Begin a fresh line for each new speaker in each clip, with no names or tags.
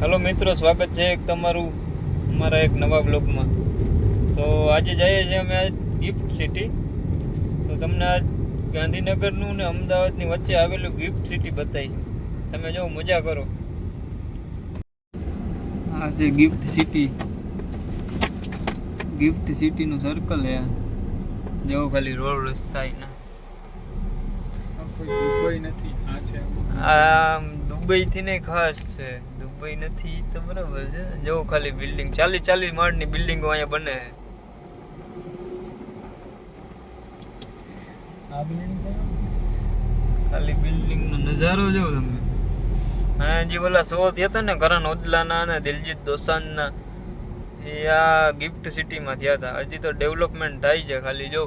Hello મિત્રો સ્વાગત છે એક તમારું અમારા એક નવા બ્લોગમાં તો આજે જઈએ છીએ અમે ગિફ્ટ સિટી. તો તમને આજ ગાંધીનગરનું ને અમદાવાદની વચ્ચે આવેલું ગિફ્ટ સિટી બતાવીશું. તમે જો મજા કરો. આ છે ગિફ્ટ સિટી. ગિફ્ટ સિટીનું સર્કલ છે જેવો જો ખાલી રોડ રસ્તા ના
દુબઈ નથી આ છે
આ દુબઈથી ને ખાસ છે. દુબઈ નથી તો બરાબર છે. જો ખાલી બિલ્ડિંગ ચાલીસ ચાલીસ માળની બિલ્ડિંગો અહીંયા બને ખાલી બિલ્ડિંગ નો નજારો જો તમે. અને જે ઓલા શો થયા હતા ને કરણ ઓદલાના અને દિલજીત દોસાંજના એ આ ગિફ્ટ સિટીમાં થયા હતા. હજી તો ડેવલપમેન્ટ થાય છે ખાલી જો.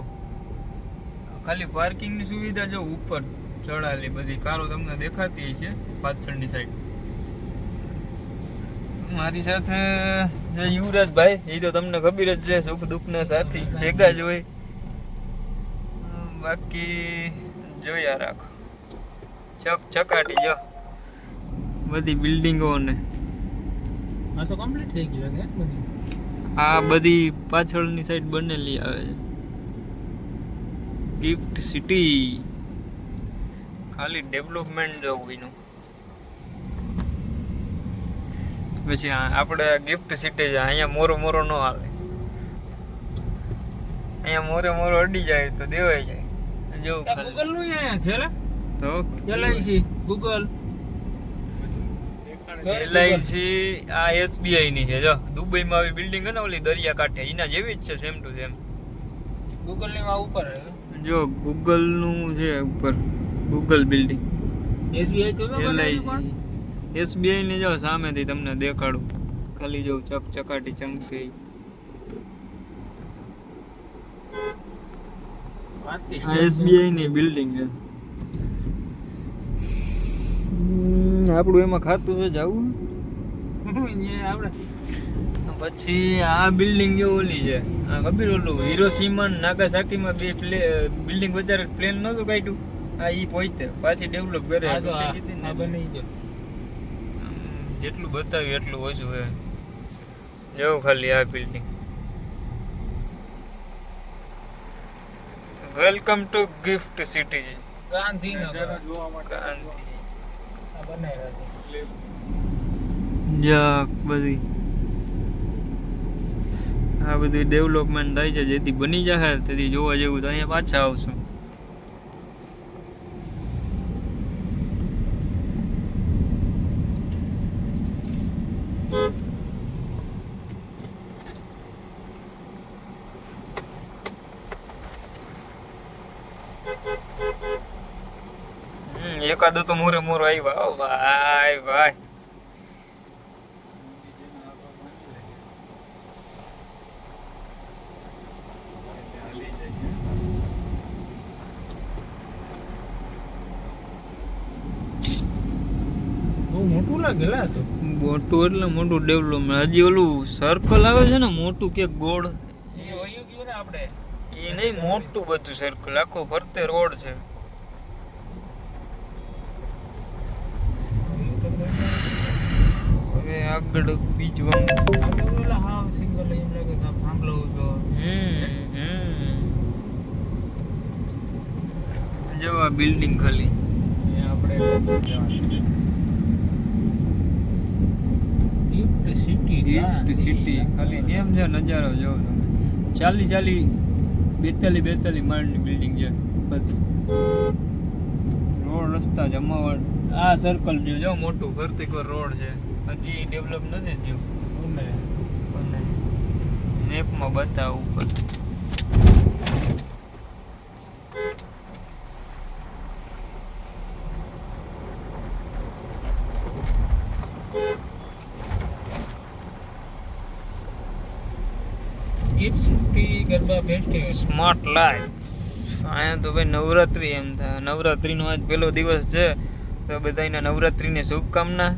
ખાલી પાર્કિંગની સુવિધા જો ઉપર ચડાયેલી બધી. કારો તમને દેખાતી છે પાછળની સાઈડ મારી સાથે જે યુવરાજભાઈ એ તો તમને ખબર જ છે સુખ દુઃખના સાથી ભેગા જ હોય. બાકી જોયા રાખો. ચક ચકાટી જો બધી બિલ્ડિંગો ને
આ તો કમ્પ્લીટ થઈ ગયું લાગે બધી?
આ બધી પાછળની સાઈડ બનેલી આવે છે. ગિફ્ટ સિટી ખાલી ડેવલપમેન્ટ જોવું એનું. પછી આપણે ગિફ્ટ સિટી જાય અહીંયા મોરો મોરો ન આવે અહીંયા મોરે મોરો અડી જાય તો દેવાઈ જાય. જો
ગૂગલનું અહીંયા છે
તો
એલઆઈસી ગૂગલ
એલઆઈસી આ એસબીઆઈ ની છે જો. દુબઈમાં આવી બિલ્ડિંગ છે ને ઓલી દરિયા કાંઠે એના જેવી જ છે સેમ ટુ સેમ
ગૂગલની માં ઉપર
જો ગૂગલનું છે ઉપર. ગૂગલ બિલ્ડિંગ
એસબીઆઈ તો
એલઆઈસી એસબીઆઈ ની જો સામેથી તમને દેખાડું. ખાલી જો ચક ચકાટી ચમકે એસબીઆઈ ની બિલ્ડિંગ છે. આપણું એમાં ખાતું છે જવું પછી આ બિલ્ડિંગ જે ઓલી છે. આ ખબર ઓલું હિરોસીમા નાગાસાકીમાં બે બિલ્ડિંગ વચ્ચે પ્લેન નહોતું કાઢ્યું? આ ઈ પોઈતે પાછી ડેવલપ કરે
આ બની ગયો.
જેટલું બતાવ્યું એટલું ઓછું હોય. જેવું ખાલી આ building welcome to gift city
Gandhinagar.
બધી. આ બધી ડેવલપમેન્ટ થાય છે જેથી બની જશે તેથી જોવા જેવું તો અહીંયા પાછા આવશું. હમ, તો મોરે મોરો આવ્યા ઓ ભાઈ ભાઈ.
મોટું લાગે લે તો.
મોટું એટલે મોટું ડેવલપમેન્ટ હજી ઓલું સર્કલ આવે છે ને મોટું કે ગોળ.
એ ગયું ને આપણે.
એ નહીં મોટું બધું સર્કલ આખો ફરતે રોડ છે હવે આગળ બીજું આમ.
આ તો ઓલા હાવ સિંગલ એમ લાગે કે આ થાંભલો હતો
હમ, હમ. જો આ બિલ્ડિંગ ખાલી.
આપણે ગિફ્ટ સિટી
ગિફ્ટ સિટી ખાલી કેમ છે નજારો જોવો તમે. ચાલી ચાલી બેતાલી બેતાલી માળની બિલ્ડિંગ છે બધી. રોડ રસ્તા જમાવટ. આ સર્કલ જો મોટું ફરતી કોઈ રોડ છે. હજી ડેવલપ નથી થયું. મેપમાં બતાવ
સિટી
સ્માર્ટ લાઈફ અહીંયા તો ભાઈ નવરાત્રિ એમ થાય. નવરાત્રિનો આજ પહેલો દિવસ છે. તો બધાને નવરાત્રિની શુભકામના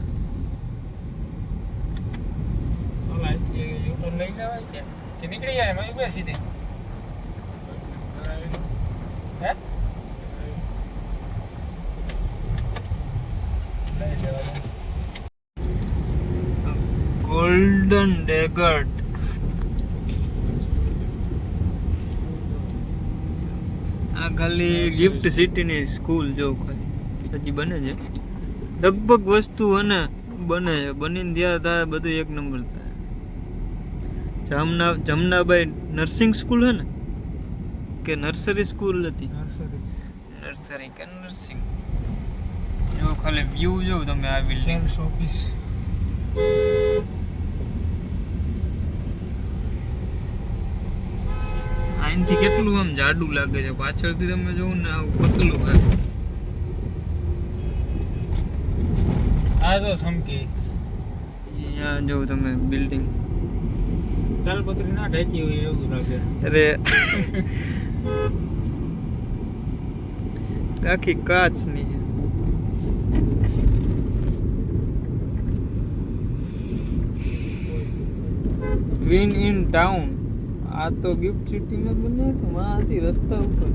ઓલા અહીંથી યુટર્ન લઈ લેવાય છે કે નીકળી જાય, એમાં ઉભે સીધી. હે?
ગોલ્ડન ડેગર્ટ આ ખાલી ગિફ્ટ સિટીની સ્કૂલ જો ખાલી. હજી બને છે. લગભગ વસ્તુ અને બને છે. બનીને ત્યાં થાય, બધું એક નંબર થાય. જમના જમનાબાઈ નર્સિંગ સ્કૂલ હે ને? કે નર્સરી સ્કૂલ હતી?
નર્સરી.
નર્સરી કે નર્સિંગ? જો ખાલી વ્યૂ જો તમે આ બિલ્ડિંગ
ઓફિસ
અહીંથી કેટલું આમ જાડું લાગે છે? પાછળથી તમે જોવો ને આવું પતલું
આ તો સમકી.
અહીંયા જો તમે બિલ્ડિંગ
તાલપત્રી ના ઢાંકી હોય એવું લાગે.
અરે. આખી કાચની. છે વિન ઇન ટાઉન આ તો ગિફ્ટ સિટીમાં બને કે વાંથી રસ્તા ઉપર.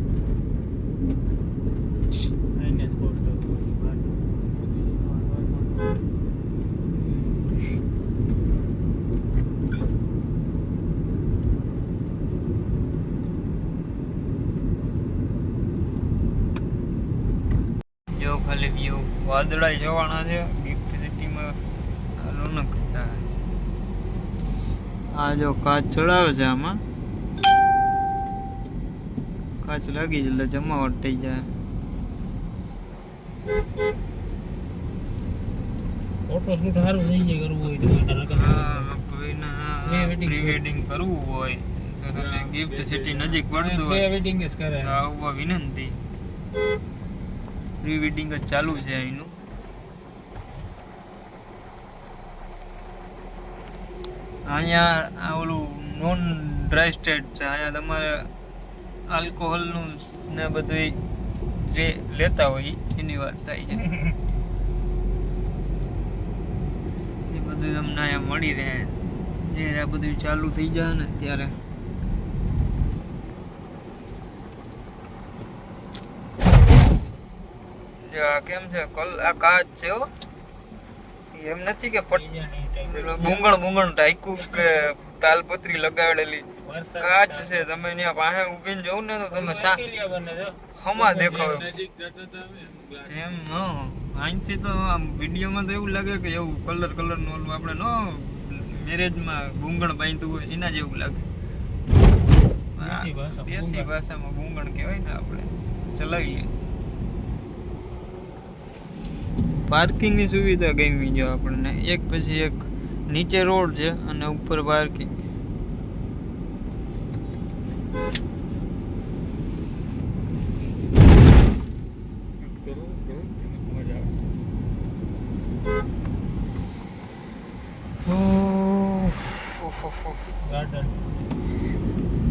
ખાલી વ્યૂ વાદળા જવાના છે. ગિફ્ટ સિટીમાં રોનક આ જો કાચ ચડાવે છે આમાં. કાચ લાગી જાય એટલે જમાવટ થઈ જાય.
ફોટો સારું થઈ જાય કરવું હોય તો
કોઈના પ્રી વેડિંગ કરવું હોય. તો તમે ગિફ્ટ સિટી નજીક પડતું
પ્રી વેડિંગ જ કરે.
આવવા વિનંતી. પ્રી વેડિંગ જ ચાલુ છે અહીંનું. અહીંયા આ ઓલું નોન ડ્રાય સ્ટેટ છે. અહીંયા તમારે આલ્કોહોલનું ને બધું જે લેતા હોય એની વાત થાય છે. એ બધું તમને અહીંયા મળી રહે. જ્યારે આ બધું ચાલુ થઈ જાય ને ત્યારે. જો આ કેમ છે? કલ આ કાચ છે હો. એમ નથી કે પટ બુંગણ ગુંગણ ગુંગણ કે તાલપત્રી લગાવેલી કાચ છે તમે ત્યાં પાસે ઊભીને જોઉં ને તો તમે સા હમા દેખાવ. એમ નો અહીંથી તો આમ વિડીયોમાં તો એવું લાગે કે એવું કલર કલરનું ઓલું આપણે નો મેરેજમાં ગુંગણ બાંધતું હોય એના જેવું લાગે.
દેશી.
ભાષામાં ગુંગણ કહેવાય ને આપણે. ચલાવીએ. પાર્કિંગની સુવિધા ગમી જો આપણને. એક પછી એક નીચે રોડ છે અને ઉપર parking.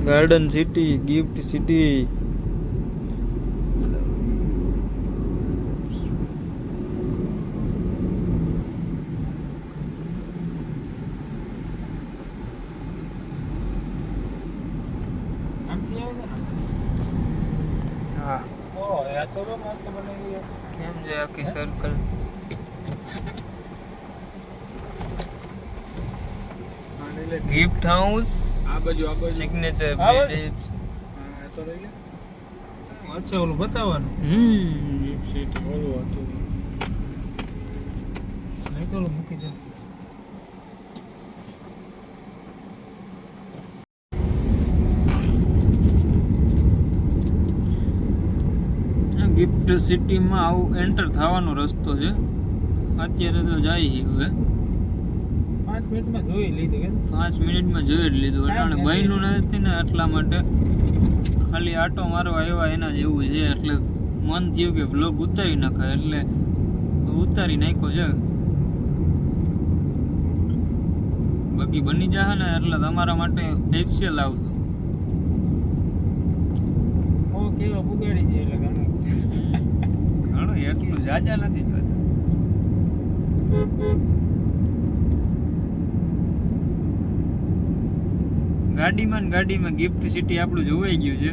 Garden
city gift city
આવે
હા
ઓહ આ તો બહુ મસ્ત બનાવી છે
કેમ છે આખી સર્કલ ગિફ્ટ હાઉસ
આ બાજુ. આ બાજુ.
સિગ્નેચર
બાજુ? હા, તો લઈ લે અચ્છા ઓલું બતાવવાનું.
હમ.
સિટી ઓલું હતું. નહીં તો મૂકી દે.
ગિફ્ટ સિટીમાં આવું એન્ટર થવાનો રસ્તો છે. અત્યારે તો જાય હવે.
પાંચ મિનિટમાં જોઈ લીધું કે
પાંચ મિનિટમાં જોઈ જ લીધું. એટલે બહેનું નથી. ને એટલા માટે ખાલી આટો મારવા આવ્યા એના જેવું છે. એટલે મન થયું કે બ્લોગ ઉતારી નાખાય એટલે ઉતારી નાખ્યો છે. બાકી બની જશે ને એટલે તમારા માટે સ્પેશિયલ આવતું.
ઓ કેવા બુગાડી છે એટલે ઘણું
એટલું જાજા નથી જોતા. ગાડીમાં ને ગાડીમાં ગિફ્ટ સિટી આપણું જોવાઈ ગયું છે.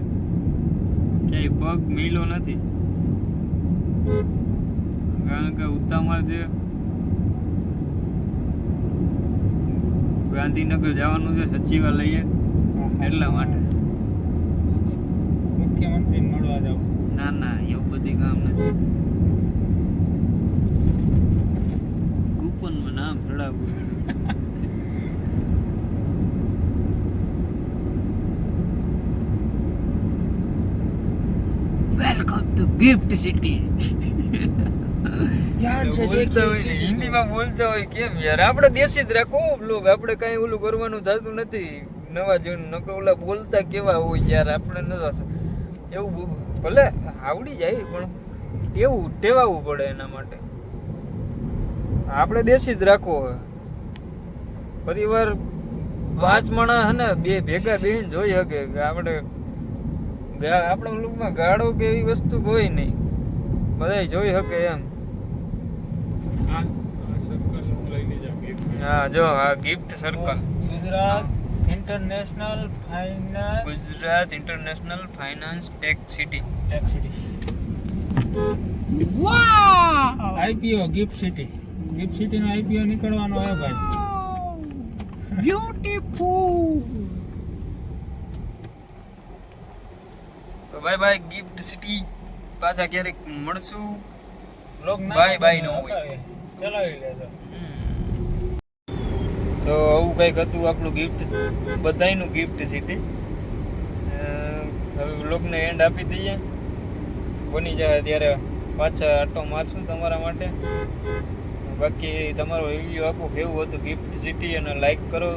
ક્યાંય પગ મેલો નથી. કારણ કે ઉતામાં છે. ગાંધીનગર જવાનું છે સચિવાલયે. એટલા માટે.
મુખ્યમંત્રીને મળવા જાવ.
ના ના એવું બધી કામ નથી. કૂપનમાં નામ ચડાવવું વેલકમ ટુ ગિફ્ટ સિટી હિન્દીમાં બોલતા હોય કેમ યાર? આપણે દેશી જ રાખો બ્લોગ આપણે કઈ ઓલું કરવાનું થતું નથી. નવા જીવન નકર ઓલા બોલતા કેવા હોય યાર આપણે ન એવું ભલે આવડી જાય પણ એવું ટેવાવું પડે એના માટે. આપણે દેશી જ રાખવો હોય. પરિવાર પાંચ માણસ હે ને બે ભેગા બેહીને જોઈ શકે કે આપણે આપણા લોકમાં ગાળો કે એવી વસ્તુ હોય નહીં. બધાય જોઈ શકે એમ.
હા
જો આ gift circle
Gujarat international finance
Gujarat international finance tech city
IPO gift city. Gift city નો આઈપીઓ નીકળવાનો હે ભાઈ.
બ્યુટીફુલ! તો બાય બાય ગિફ્ટ સિટી પાછા ક્યારેક મળશું?
લોક ના
Bye bye નો હોય.
ચલાવી લેજો.
તો આવું કંઈક હતું આપણું ગિફ્ટ બધાયનું ગિફ્ટ સિટી. હવે લોકને એન્ડ આપી દઈએ. બની જાય ત્યારે પાછા આટો મારશું તમારા માટે. બાકી તમારો રિવ્યુ આપો, કેવું હતું ગિફ્ટ સિટી અને લાઈક કરો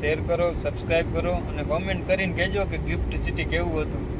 શેર કરો સબસ્ક્રાઈબ કરો અને કોમેન્ટ કરીને કહેજો કે ગિફ્ટ સિટી કેવું હતું.